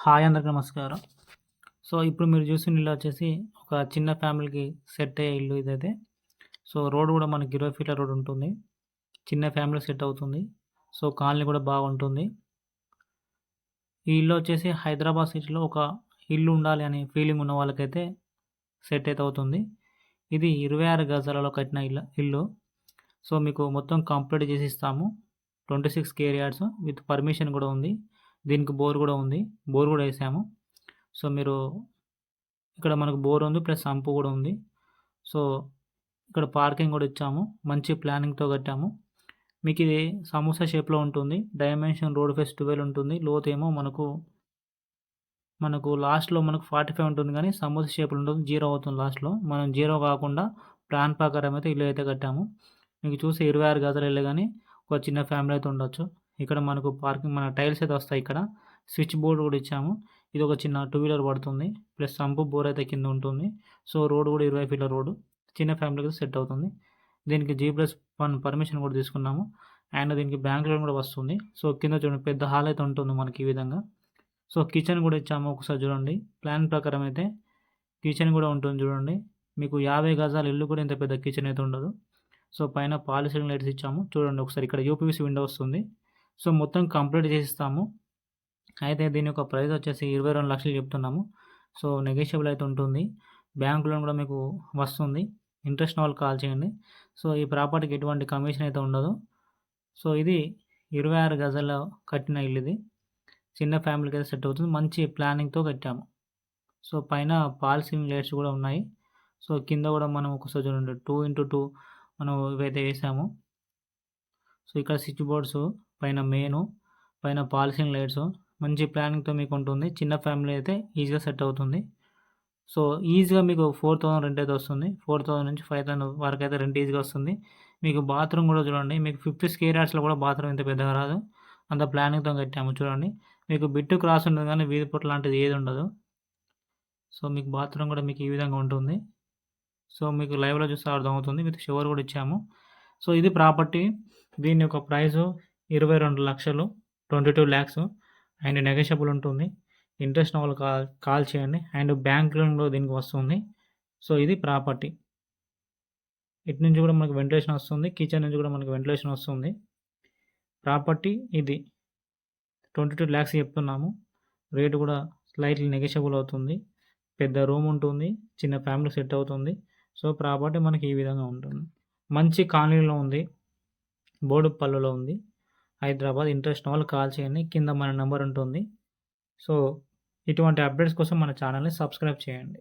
Hi అందరికీ నమస్కారం. So ఇప్పుడు మీరు చూసిన ఇల్లు వచ్చేసి ఒక చిన్న ఫ్యామిలీకి సెట్ అయ్యే ఇల్లు ఇదైతే. సో రోడ్ కూడా మనకి ఇరవై ఫీట్ల రోడ్ ఉంటుంది. చిన్న ఫ్యామిలీ సెట్ అవుతుంది. సో కాలనీ కూడా బాగుంటుంది. ఈ ఇల్లు వచ్చేసి హైదరాబాద్ సిటీలో ఒక ఇల్లు ఉండాలి అనే ఫీలింగ్ ఉన్న వాళ్ళకైతే సెట్ అయితే అవుతుంది. ఇది ఇరవై ఆరు గజాలలో కట్టిన ఇల్లు ఇల్లు. సో మీకు మొత్తం కంప్లీట్ చేసి ఇస్తాము. Twenty six square yards with permission కూడా ఉంది. దీనికి బోర్ కూడా ఉంది. బోర్ కూడా వేసాము. సో మీరు ఇక్కడ మనకు బోర్ ఉంది ప్లస్ సంపు కూడా ఉంది. సో ఇక్కడ పార్కింగ్ కూడా ఇచ్చాము. మంచి ప్లానింగ్తో కట్టాము. మీకు ఇది సమోసా షేప్లో ఉంటుంది. డైమెన్షన్ రోడ్ ఫేస్ ట్వెల్వ్ ఉంటుంది. లోత్ ఏమో మనకు మనకు లాస్ట్లో మనకు ఫార్టీ ఫైవ్ ఉంటుంది కానీ సమోసా షేప్లో ఉంటుంది జీరో అవుతుంది లాస్ట్లో మనం జీరో కాకుండా ప్లాన్ ప్రకారం అయితే ఇల్లు అయితే కట్టాము. మీకు చూసి ఇరవై ఆరు గదులు వెళ్ళి కానీ ఒక చిన్న ఫ్యామిలీ అయితే ఉండొచ్చు. ఇక్కడ మనకు పార్కింగ్ మన టైల్స్ అయితే వస్తాయి ఇక్కడ. స్విచ్ బోర్డు కూడా ఇచ్చాము. ఇది ఒక చిన్న టూ వీలర్ పడుతుంది. ప్లస్ సంపు బోర్ అయితే కింద ఉంటుంది. సో రోడ్ కూడా ఇరవై ఫీట్ల రోడ్డు. చిన్న ఫ్యామిలీకి సెట్ అవుతుంది. దీనికి జీ ప్లస్ వన్ పర్మిషన్ కూడా తీసుకున్నాము. అండ్ దీనికి బ్యాంక్ లోన్ కూడా వస్తుంది. సో కింద చూడండి పెద్ద హాల్ అయితే ఉంటుంది మనకి ఈ విధంగా. సో కిచెన్ కూడా ఇచ్చాము ఒకసారి చూడండి. ప్లాన్ ప్రకారం అయితే కిచెన్ కూడా ఉంటుంది చూడండి. మీకు యాభై గజాల ఇల్లు కూడా ఇంత పెద్ద కిచెన్ అయితే ఉండదు. సో పైన పాలిసింగ్ లైట్స్ ఇచ్చాము. చూడండి ఒకసారి ఇక్కడ యూపీవీసీ విండో వస్తుంది. సో మొత్తం కంప్లీట్ చేసిస్తాము. అయితే దీని యొక్క ప్రైస్ వచ్చేసి ఇరవై రెండు లక్షలు చెప్తున్నాము. సో నెగోషియబుల్ అయితే ఉంటుంది. బ్యాంక్ లోన్ కూడా మీకు వస్తుంది. ఇంట్రెస్ట్ వాళ్ళు కాల్ చేయండి. సో ఈ ప్రాపర్టీకి ఎటువంటి కమిషన్ అయితే ఉండదు. సో ఇది ఇరవై ఆరు గజల్లో కట్టిన ఇల్లు ఇది. చిన్న ఫ్యామిలీకి అయితే సెట్ అవుతుంది. మంచి ప్లానింగ్తో కట్టాము. సో పైన పాలసీలింగ్ లైట్స్ కూడా ఉన్నాయి. సో కింద కూడా మనం ఒకసారి చూడండి టూ ఇంటూ టూ మనం ఇవైతే వేసాము సో ఇక్కడ స్విచ్ బోర్డ్స్ పైన మెయిన్ పైన పాలిసింగ్ లైట్స్ మంచి ప్లానింగ్తో మీకు ఉంటుంది. చిన్న ఫ్యామిలీ అయితే ఈజీగా సెట్ అవుతుంది. సో ఈజీగా మీకు ఫోర్ థౌసండ్ రెంట్ అయితే వస్తుంది. ఫోర్ థౌసండ్ నుంచి ఫైవ్ థౌసండ్ వరకు అయితే రెంట్ ఈజీగా వస్తుంది. మీకు బాత్రూమ్ కూడా చూడండి. మీకు ఫిఫ్టీ స్కేర్ యార్డ్స్లో కూడా బాత్రూమ్ ఇంత పెద్దగా రాదు. అంత ప్లానింగ్తో కట్టాము చూడండి. మీకు బిట్టు క్రాస్ ఉండదు కానీ వీధి పొట్టు లాంటిది ఏది ఉండదు. సో మీకు బాత్రూమ్ కూడా మీకు ఈ విధంగా ఉంటుంది. సో మీకు లైవ్లో చూస్తే అర్థమవుతుంది. విత్ షవర్ కూడా ఇచ్చాము. సో ఇది ప్రాపర్టీ. దీని యొక్క ప్రైస్ ఇరవై రెండు లక్షలు twenty two lakhs. And negotiable ఉంటుంది. ఇంట్రెస్ట్ వాళ్ళు కాల్ కాల్ చేయండి. అండ్ బ్యాంక్ లోన్లో దీనికి వస్తుంది. సో ఇది ప్రాపర్టీ. ఇటు నుంచి కూడా మనకు వెంటిలేషన్ వస్తుంది. కిచెన్ నుంచి కూడా మనకు వెంటిలేషన్ వస్తుంది. ప్రాపర్టీ ఇది. ట్వంటీ టూ ల్యాక్స్ చెప్తున్నాము. రేటు కూడా స్లైట్లీ నెగోషియబుల్ అవుతుంది. పెద్ద రూమ్ ఉంటుంది. చిన్న ఫ్యామిలీ సెట్ అవుతుంది. సో ప్రాపర్టీ మనకి ఈ విధంగా ఉంటుంది. మంచి కాలనీలో ఉంది. బోడుపల్లిలో ఉంది. హైదరాబాద్ ఇంట్రెస్ట్ వాళ్ళు కాల్ చేయండి. కింద మన నెంబర్ ఉంటుంది. సో ఇటువంటి అప్డేట్స్ కోసం మన ఛానల్ని సబ్స్క్రైబ్ చేయండి.